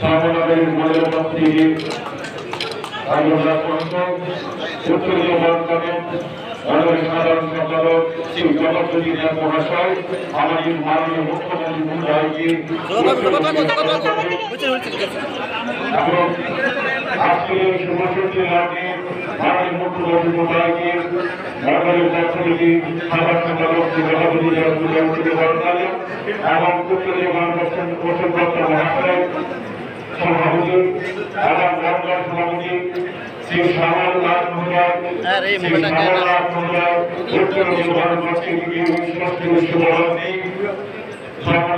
সামনের মূল্যপত্রী আলোচনা পর্যন্ত উত্তরীয় বর্তমানে আমাদের সাধারণ সম্পাদক শ্রী জগৎপতি রায় মহাশয় আমাদের মাননীয় মুখ্যমন্ত্রী মহোদয়কে এবং আজকের এই শুভসূচি লাগে মাননীয় মুখ্যমন্ত্রী মহোদয়কে মাননীয় মুখ্যমন্ত্রী সাধারণ সম্পাদক বর্তমানে এবং উত্তরীয় গণপর্ষদ প্রশাসক মহাশয় সভাপতি এবং সভাপতি শ্রী শ্যামল নাথ শ্রী শ্যামল সমাজের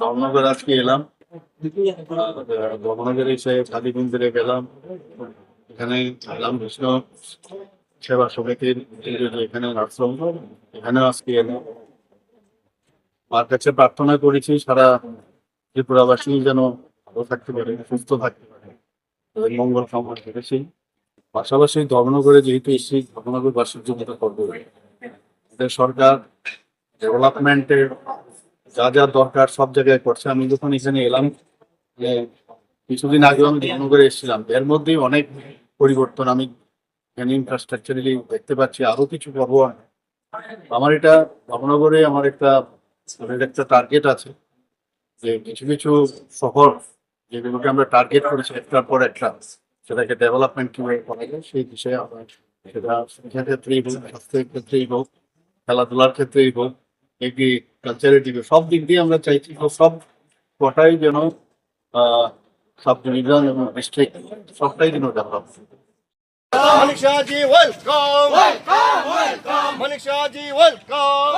ধর্মনগর আজকে এলাম। ধর্মনগরে এসে কালী মন্দিরে গেলাম। এখানে এলাম বিষ্ণু সেবা সমিতির এখানে আশ্রম। এখানেও আজকে এলাম। মার কাছে প্রার্থনা করেছি, সারা ত্রিপুরাবাসী যেন ভালো থাকতে পারে, সুস্থ থাকতে পারে। মঙ্গল কামনা করেছি। পাশাপাশি ধর্মনগরে যেহেতু এসেছি ধর্মনগরবাসীর জন্য তো করব সরকার ডেভেলপমেন্টের যা যা দরকার সব জায়গায় করছে। আমি যখন এখানে এলাম কিছুদিন আগে আমি ধর্মনগরে এসেছিলাম। এর মধ্যেই অনেক পরিবর্তন আমি এখানে ইনফ্রাস্ট্রাকচারালি দেখতে পাচ্ছি, আরও কিছু করব আমার এটা ধর্মনগরে আমার একটা একটা টার্গেট আছে যে কিছু কিছু শহর যেগুলোকে আমরা টার্গেট করেছি একটার পর একটা, সেটাকে ডেভেলপমেন্ট কীভাবে করা যায় সেই বিষয়ে আমরা সেটা শিক্ষা ক্ষেত্রেই হোক, স্বাস্থ্যের ক্ষেত্রেই হোক, খেলাধুলার ক্ষেত্রেই হোক এগি কালচারের দিকে সব দিক দিয়ে আমরা চাইছি তো সব কটাই যেন সাব ডিভিশন এবং ডিস্ট্রিক্ট সবটাই যেন develop Manisha ji, welcome. Welcome, welcome. Manisha ji, welcome.